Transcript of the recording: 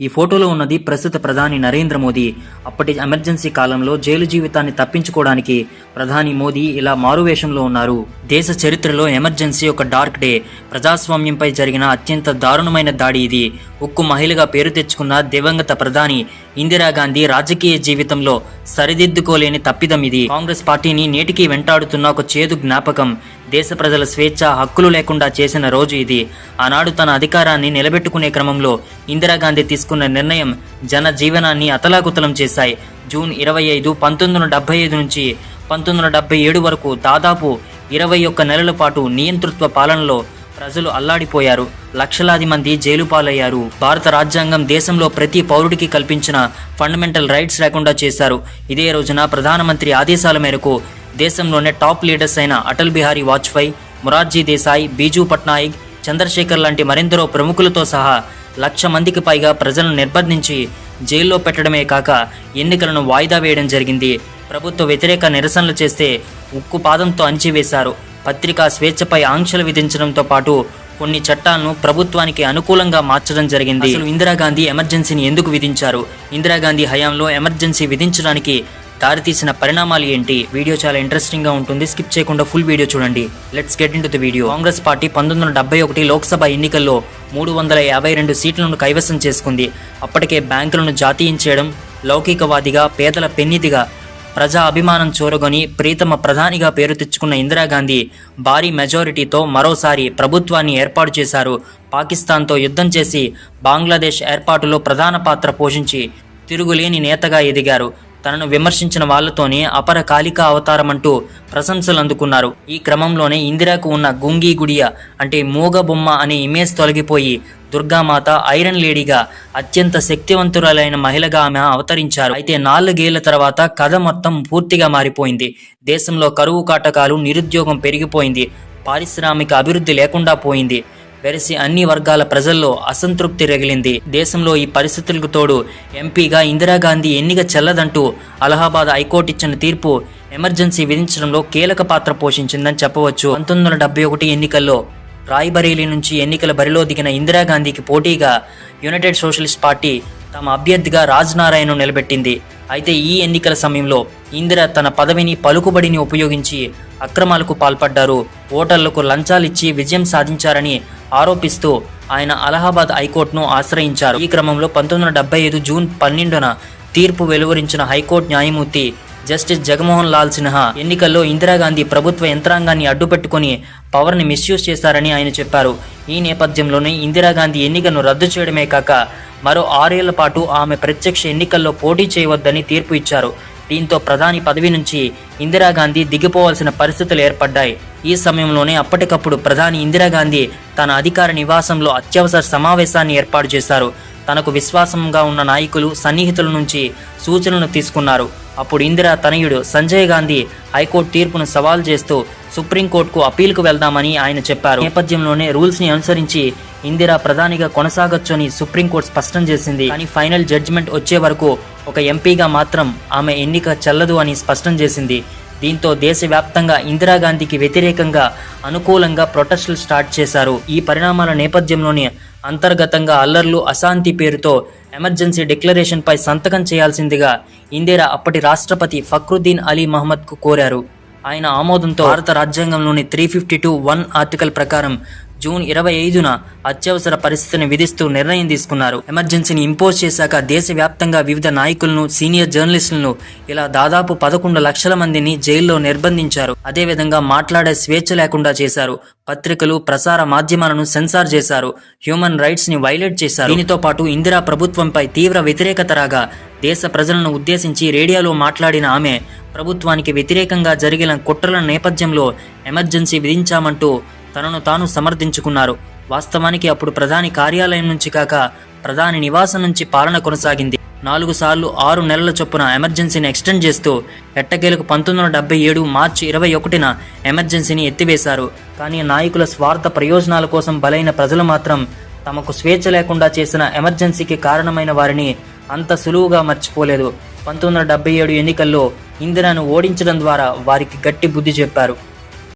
ఈ ఫోటోలో ఉన్నది ప్రస్తుత ప్రధాని నరేంద్ర మోదీ. అప్పటి ఎమర్జెన్సీ కాలంలో జైలు జీవితాన్ని తప్పించుకోవడానికి ప్రధాని మోదీ ఇలా మారువేషంలో ఉన్నారు. దేశ చరిత్రలో ఎమర్జెన్సీ ఒక డార్క్ డే. ప్రజాస్వామ్యంపై జరిగిన అత్యంత దారుణమైన దాడి ఇది. ఉక్కు మహిళగా పేరు తెచ్చుకున్న దివంగత ప్రధాని ఇందిరాగాంధీ రాజకీయ జీవితంలో సరిదిద్దుకోలేని తప్పిదం ఇది. కాంగ్రెస్ పార్టీని నేటికి వెంటాడుతున్న ఒక చేదు జ్ఞాపకం. దేశ ప్రజల స్వేచ్ఛ హక్కులు లేకుండా చేసిన రోజు ఇది. ఆనాడు తన అధికారాన్ని నిలబెట్టుకునే క్రమంలో ఇందిరాగాంధీ తీసుకున్న నిర్ణయం జన జీవనాన్ని అతలాకుతలం చేశాయి. జూన్ ఇరవై ఐదు పంతొమ్మిది వందల డెబ్బై ఐదు నుంచి పంతొమ్మిది వందల డెబ్బై ఏడు వరకు దాదాపు ఇరవై ఒక్క నెలల పాటు నియంతృత్వ పాలనలో ప్రజలు అల్లాడిపోయారు. లక్షలాది మంది జైలు పాలయ్యారు. భారత రాజ్యాంగం దేశంలో ప్రతి పౌరుడికి కల్పించిన ఫండమెంటల్ రైట్స్ లేకుండా చేశారు. ఇదే రోజున ప్రధానమంత్రి ఆదేశాల మేరకు దేశంలోనే టాప్ లీడర్స్ అయిన అటల్ బిహారీ వాజ్పేయి మొరార్జీ దేశాయ్ బీజూ పట్నాయక్ చంద్రశేఖర్ లాంటి మరెందరో ప్రముఖులతో సహా లక్ష మందికి పైగా ప్రజలను నిర్బంధించి జైల్లో పెట్టడమే కాక ఎన్నికలను వాయిదా వేయడం జరిగింది. ప్రభుత్వ వ్యతిరేక నిరసనలు చేస్తే ఉక్కు పాదంతో అంచివేశారు పత్రికా స్వేచ్ఛపై ఆంక్షలు విధించడంతో పాటు కొన్ని చట్టాలను ప్రభుత్వానికి అనుకూలంగా మార్చడం జరిగింది. అసలు ఇందిరాగాంధీ ఎమర్జెన్సీని ఎందుకు విధించారు? ఇందిరాగాంధీ హయాంలో ఎమర్జెన్సీ విధించడానికి దారితీసిన పరిణామాలు ఏంటి? వీడియో చాలా ఇంట్రెస్టింగ్గా ఉంటుంది. స్కిప్ చేయకుండా ఫుల్ వీడియో చూడండి. Let's get into the video Congress party పంతొమ్మిది వందల డెబ్బై ఒకటి లోక్సభ ఎన్నికల్లో మూడు వందల యాభై రెండు సీట్లను కైవసం చేసుకుంది. అప్పటికే బ్యాంకులను జాతీయం చేయడం లౌకికవాదిగా పేదల పెన్నిదిగా ప్రజా అభిమానం చూరగొని ప్రీతమ ప్రధానిగా పేరు తెచ్చుకున్న ఇందిరాగాంధీ భారీ మెజారిటీతో మరోసారి ప్రభుత్వాన్ని ఏర్పాటు చేశారు. పాకిస్తాన్తో యుద్ధం చేసి బంగ్లాదేశ్ ఏర్పాటులో ప్రధాన పాత్ర పోషించి తిరుగులేని నేతగా ఎదిగారు. తనను విమర్శించిన వాళ్ళతోనే అపర కాలిక అవతారమంటూ ప్రశంసలు అందుకున్నారు ఈ క్రమంలోనే ఇందిరాకు ఉన్న గుంగి గుడియ అంటే మూగ బొమ్మ అనే ఇమేజ్ తొలగిపోయి దుర్గామాత ఐరన్ లేడీగా అత్యంత శక్తివంతురాలైన మహిళగా ఆమె అవతరించారు. అయితే నాలుగేళ్ళ తర్వాత కథ మొత్తం పూర్తిగా మారిపోయింది. దేశంలో కరువు కాటకాలు నిరుద్యోగం పెరిగిపోయింది. పారిశ్రామిక అభివృద్ధి లేకుండా పోయింది. వెరసి అన్ని వర్గాల ప్రజల్లో అసంతృప్తి రగిలింది. దేశంలో ఈ పరిస్థితులకు తోడు ఎంపీగా ఇందిరాగాంధీ ఎన్నిక చెల్లదంటూ అలహాబాద్ హైకోర్టు ఇచ్చిన తీర్పు ఎమర్జెన్సీ విధించడంలో కీలక పాత్ర పోషించిందని చెప్పవచ్చు. పంతొమ్మిది వందల డెబ్బై ఒకటి ఎన్నికల్లో రాయ్బరేలీ నుంచి ఎన్నికల బరిలో దిగిన ఇందిరాగాంధీకి పోటీగా యునైటెడ్ సోషలిస్ట్ పార్టీ తమ అభ్యర్థిగా రాజ్ నారాయణను నిలబెట్టింది. అయితే ఈ ఎన్నికల సమయంలో ఇందిర తన పదవిని పలుకుబడిని ఉపయోగించి అక్రమాలకు పాల్పడ్డారు. ఓటర్లకు లంచాలిచ్చి విజయం సాధించారని ఆరోపిస్తూ ఆయన అలహాబాద్ హైకోర్టును ఆశ్రయించారు. ఈ క్రమంలో పంతొమ్మిది వందల ఐదు జూన్ పన్నెండున తీర్పు వెలువరించిన హైకోర్టు న్యాయమూర్తి జస్టిస్ జగన్మోహన్ లాల్ సిన్హా ఎన్నికల్లో ఇందిరాగాంధీ ప్రభుత్వ యంత్రాంగాన్ని అడ్డుపెట్టుకుని పవర్ని మిస్యూజ్ చేశారని ఆయన చెప్పారు. ఈ నేపథ్యంలోనే ఇందిరాగాంధీ ఎన్నికను రద్దు చేయడమే కాక మరో ఆరేళ్ళ పాటు ఆమె ప్రత్యక్ష ఎన్నికల్లో పోటీ చేయవద్దని తీర్పు ఇచ్చారు. దీంతో ప్రధాని పదవి నుంచి ఇందిరాగాంధీ దిగిపోవాల్సిన పరిస్థితులు ఏర్పడ్డాయి. ఈ సమయంలోనే అప్పటికప్పుడు ప్రధాని ఇందిరాగాంధీ తన అధికార నివాసంలో అత్యవసర సమావేశాన్ని ఏర్పాటు చేశారు. తనకు విశ్వాసంగా ఉన్న నాయకులు సన్నిహితుల నుంచి సూచనలు తీసుకున్నారు. అప్పుడు ఇందిరా తనయుడు సంజయ్ గాంధీ హైకోర్టు తీర్పును సవాల్ చేస్తూ సుప్రీంకోర్టుకు అప్పీల్కు వెళ్దామని ఆయన చెప్పారు. నేపథ్యంలోనే రూల్స్ని అనుసరించి ఇందిరా ప్రధానిగా కొనసాగొచ్చని సుప్రీంకోర్టు స్పష్టం చేసింది. కానీ ఫైనల్ జడ్జిమెంట్ వచ్చే వరకు ఒక ఎంపీగా మాత్రం ఆమె ఎన్నిక చెల్లదు అని స్పష్టం చేసింది. దీంతో దేశవ్యాప్తంగా ఇందిరాగాంధీకి వ్యతిరేకంగా అనుకూలంగా ప్రొటెస్టులు స్టార్ట్ చేశారు. ఈ పరిణామాల నేపథ్యంలోనే అంతర్గతంగా అల్లర్లు అశాంతి పేరుతో ఎమర్జెన్సీ డిక్లరేషన్పై సంతకం చేయాల్సిందిగా ఇందిరా అప్పటి రాష్ట్రపతి ఫక్రుద్దీన్ అలీ మహమ్మద్కు కోరారు. ఆయన ఆమోదంతో భారత రాజ్యాంగంలోని three fifty two one article ప్రకారం జూన్ ఇరవై ఐదున అత్యవసర పరిస్థితిని విధిస్తూ నిర్ణయం తీసుకున్నారు. ఎమర్జెన్సీని ఇంపోజ్ చేశాక దేశవ్యాప్తంగా వివిధ నాయకులను సీనియర్ జర్నలిస్టులను ఇలా దాదాపు పదకొండు లక్షల మందిని జైల్లో నిర్బంధించారు. అదేవిధంగా మాట్లాడే స్వేచ్ఛ లేకుండా చేశారు. పత్రికలు ప్రసార మాధ్యమాలను సెన్సార్ చేశారు. హ్యూమన్ రైట్స్ని వైలేట్ చేశారు. దీనితో పాటు ఇందిరా ప్రభుత్వంపై తీవ్ర వ్యతిరేకత రాగా దేశ ప్రజలను ఉద్దేశించి రేడియోలో మాట్లాడిన ఆమె ప్రభుత్వానికి వ్యతిరేకంగా జరిగిన కుట్రల నేపథ్యంలో ఎమర్జెన్సీ విధించామంటూ తనను తాను సమర్థించుకున్నారు. వాస్తవానికి అప్పుడు ప్రధాని కార్యాలయం నుంచి కాక ప్రధాని నివాసం నుంచి పాలన కొనసాగింది. నాలుగు సార్లు ఆరు నెలల చొప్పున ఎమర్జెన్సీని ఎక్స్టెండ్ చేస్తూ ఎట్టకేలకు పంతొమ్మిది వందల డెబ్బై ఏడు మార్చి ఇరవై ఒకటిన ఎమర్జెన్సీని ఎత్తివేశారు. కానీ నాయకుల స్వార్థ ప్రయోజనాల కోసం బలైన ప్రజలు మాత్రం తమకు స్వేచ్ఛ లేకుండా చేసిన ఎమర్జెన్సీకి కారణమైన వారిని అంత సులువుగా మర్చిపోలేదు. పంతొమ్మిది వందల డెబ్బై ఏడు ఎన్నికల్లో ఇందిరాను ఓడించడం ద్వారా వారికి గట్టి బుద్ధి చెప్పారు.